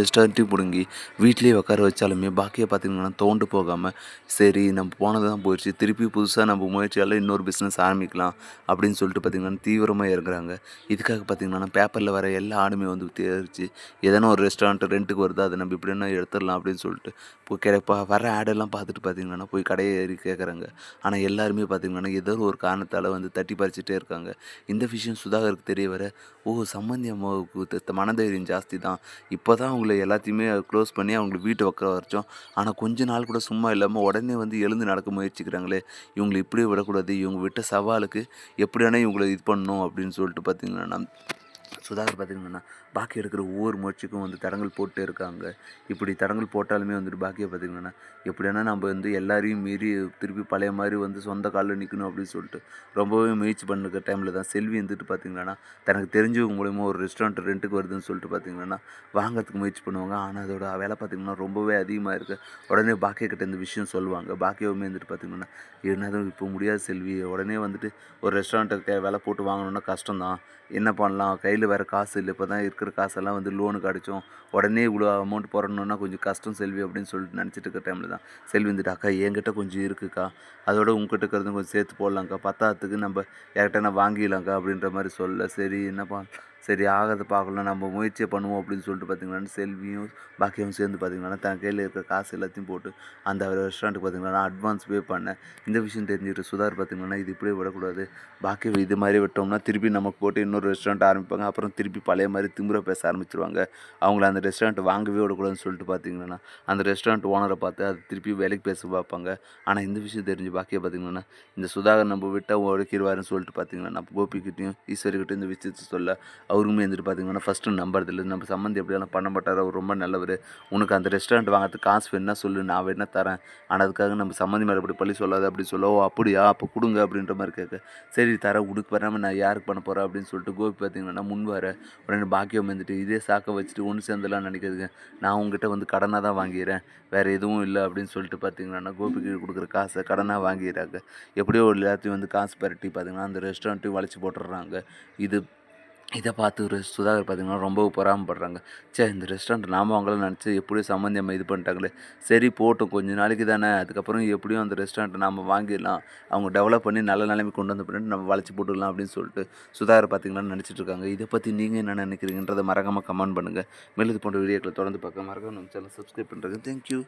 ரெஸ்டாரண்ட்டையும் பிடுங்கி வீட்லேயே உட்கார வச்சாலுமே பாக்கியை பார்த்திங்கன்னா தோண்டு போகாமல் சரி நம்ம போனது தான் போயிடுச்சு திருப்பி புதுசாக நம்ம முயற்சியால் இன்னொரு பிஸ்னஸ் ஆரம்பிக்கலாம். அப்படின்னு சொல்லிட்டு பார்த்திங்கன்னா தீவிரமாக இறங்குறாங்க. இதுக்காக பார்த்திங்கன்னா பேப்பரில் வர எல்லா ஆடுமே வந்து தேர்ச்சி எதனா ஒரு ரெஸ்டாரண்ட் ரெண்ட்டுக்கு வருது? அதை நம்ம இப்படின்னா எடுத்துடலாம். அப்படின்னு சொல்லிட்டு இப்போ கிடைப்பா வர ஆடெல்லாம் பார்த்துட்டு பார்த்திங்கன்னா போய் கடையை ஏறி கேட்குறாங்க ஆனால் எல்லாருமே பார்த்திங்கன்னா ஏதோ ஒரு காரணத்தால் வந்து தட்டி பறிச்சுட்டே இருக்காங்க. இந்த விஷயம் சுதாகருக்கு தெரிய வர ஓ சம்மந்தி அம்மாவுக்கு மனதைரியம் ஜாஸ்தி தான். இப்போ தான் அவங்கள எல்லாத்தையுமே க்ளோஸ் பண்ணி அவங்கள வீட்டை உட்கார வரைச்சோம். ஆனால் கொஞ்ச நாள் கூட சும்மா இல்லாமல் உடனே வந்து எழுந்து நடக்க முயற்சிக்கிறாங்களே இவங்களை இப்படியே விடக்கூடாது இவங்க விட்ட சவாலுக்கு எப்படியான இவங்களை இது பண்ணணும் அப்படின்னு சொல்லிட்டு பார்த்திங்கன்னா சுதாகர் பார்த்தீங்கன்னா பாக்கி எடுக்கிற ஒவ்வொரு முயற்சிக்கும் வந்து தடங்கள் போட்டு இருக்காங்க. இப்படி தடங்கள் போட்டாலுமே வந்துட்டு பாக்கியை பார்த்தீங்கன்னா எப்படின்னா நம்ம வந்து எல்லாரையும் மீறி திருப்பி பழைய மாதிரி வந்து சொந்த காலில் நிற்கணும் அப்படின்னு சொல்லிட்டு ரொம்பவே முயற்சி பண்ணுற டைமில் தான் செல்வி வந்துட்டு பார்த்தீங்கன்னா தனக்கு தெரிஞ்சவங்க மூலயமா ஒரு ரெஸ்டாரண்ட் ரெண்ட்டுக்கு வருதுன்னு சொல்லிட்டு பார்த்தீங்கன்னா வாங்கிறதுக்கு முயற்சி பண்ணுவாங்க. ஆனால் அதோட வேலை பார்த்தீங்கன்னா ரொம்பவே அதிகமாக இருக்குது உடனே பாக்கியக்கிட்ட இந்த விஷயம் சொல்லுவாங்க. பாக்கியவுமே வந்துட்டு பார்த்தீங்கன்னா என்னதும் இப்போ முடியாது செல்வி. உடனே வந்துட்டு ஒரு ரெஸ்டாரண்ட்டுக்கு வேலை போட்டு வாங்கணுன்னா கஷ்டம்தான். என்ன பண்ணலாம்? கையில் வேறு காசு இல்லை. இப்போ தான் இருக்கிற காசெல்லாம் வந்து லோனுக்கு அடித்தோம் உடனே இவ்வளோ அமௌண்ட் போடணுன்னா கொஞ்சம் கஷ்டம் செல்வி அப்படின்னு சொல்லிட்டு நினச்சிட்டு இருக்க டைமில் தான். செல்வி வந்துட்டு அக்கா என்கிட்ட கொஞ்சம் இருக்குக்கா. அதோட உங்ககிட்ட இருக்கிறதும் கொஞ்சம் சேர்த்து போடலாங்க்கா பத்தாத்துக்கு நம்ம யார்கிட்ட நான் வாங்கிடலாங்க்கா அப்படின்ற மாதிரி சொல்ல. சரி என்னப்பா? சரி ஆகாத பார்க்கலாம் நம்ம முயற்சியை பண்ணுவோம் அப்படின்னு சொல்லிட்டு பார்த்தீங்கன்னா செல்வியும் பாக்கியமும் சேர்ந்து பார்த்தீங்கன்னா தன் கையில் இருக்கிற காசு எல்லாத்தையும் போட்டு அந்த ரெஸ்டாரண்ட்டுக்கு பார்த்திங்கன்னா அட்வான்ஸ் பே பண்ணேன். இந்த விஷயம் தெரிஞ்சுக்கிட்டு சுதார் பார்த்தீங்கன்னா இது இப்படியே விடக்கூடாது. பாக்கி இது மாதிரி விட்டோம்னா திருப்பி நமக்கு போட்டு இன்னொரு ரெஸ்டாரண்ட் ஆரம்பிப்பாங்க. அப்புறம் திருப்பி பழைய மாதிரி திமிர பேச ஆரம்பிச்சிருவாங்க. அவங்கள அந்த ரெஸ்டாரண்ட் வாங்கவே விடக்கூடாதுன்னு சொல்லிட்டு பார்த்தீங்கன்னா அந்த ரெஸ்டாரண்ட் ஓனரை பார்த்து அது திருப்பி வேலைக்கு பேச பார்ப்பாங்க. ஆனால் இந்த விஷயம் தெரிஞ்சு பாக்கியை பார்த்திங்கன்னா இந்த சுதாகர் நம்ம விட்டால் உழைக்கிடுவாருன்னு சொல்லிட்டு பார்த்தீங்கன்னா நம்ம கோபிக்கிட்டையும் ஈஸ்வரிக்கிட்டையும் இந்த விஷயத்தை சொல்ல அவருமே இருந்துட்டு பார்த்தீங்கன்னா ஃபஸ்ட்டு நம்புறதில்ல நம்ம சம்மந்தி எப்படியெல்லாம் பண்ண மாட்டார். அவர் ரொம்ப நல்லவர். உனக்கு அந்த ரெஸ்டாரண்ட் வாங்கிறதுக்கு காசு வேணா சொல்லு நான் வேணா தரேன். ஆனால் அதுக்காக நம்ம சம்மந்தி மேலே இப்படி பள்ளி சொல்லாது அப்படி சொல்ல ஓ அப்படியா அப்போ கொடுங்க அப்படின்ற மாதிரி கேட்க சரி தரேன் உடுக்கு வராமல் நான் யாருக்கு பண்ண போகிறேன் அப்படின்னு சொல்லிட்டு கோபி பார்த்தீங்கன்னா முன் வர உடனே பாக்கியம் வந்துட்டு இதே சாக்க வச்சுட்டு ஒன்று சேர்ந்துலாம் நினைக்கிறதுங்க நான் உங்ககிட்ட வந்து கடனாக தான் வாங்கிடுறேன் வேறு எதுவும் இல்லை அப்படின்னு சொல்லிட்டு பார்த்தீங்கன்னா கோபிக்கு கொடுக்குற காசை கடனாக வாங்கிடுறாங்க எப்படியோ ஒரு எல்லாத்தையும் வந்து காசு பரட்டி பார்த்தீங்கன்னா அந்த ரெஸ்டாரண்ட்டையும் வளைச்சி போட்டுடுறாங்க. இது இதை பார்த்து ஒரு சுதாகர் பார்த்திங்கன்னா ரொம்ப பொறாமப்படுறாங்க. சே இந்த ரெஸ்டாரண்ட் நாம அவங்களாம் நினச்சி எப்படியும் சம்மந்தம் இது பண்ணிட்டாங்களே சரி போட்டோம். கொஞ்ச நாளைக்கு தானே. அதுக்கப்புறம் எப்படியும் அந்த ரெஸ்டாரண்ட்டை நாம் வாங்கிடலாம். அவங்க டெவலப் பண்ணி நல்ல நிலைமை கொண்டு வந்த பின்னாடி நம்ம வளைச்சி போட்டுக்கலாம் அப்படின்னு சொல்லிட்டு சுதாகர் பார்த்திங்கன்னா நினச்சிட்டு இருக்காங்க. இதை பற்றி நீங்கள் என்ன நினைக்கிறீங்கன்றதை மறக்காமல் கமெண்ட் பண்ணுங்கள் மேலும் இது போன்ற வீடியோக்களை தொடர்ந்து பார்க்க மறக்காம நம்ம சேனல் சப்ஸ்கிரைப் பண்ணுறது தேங்க்யூ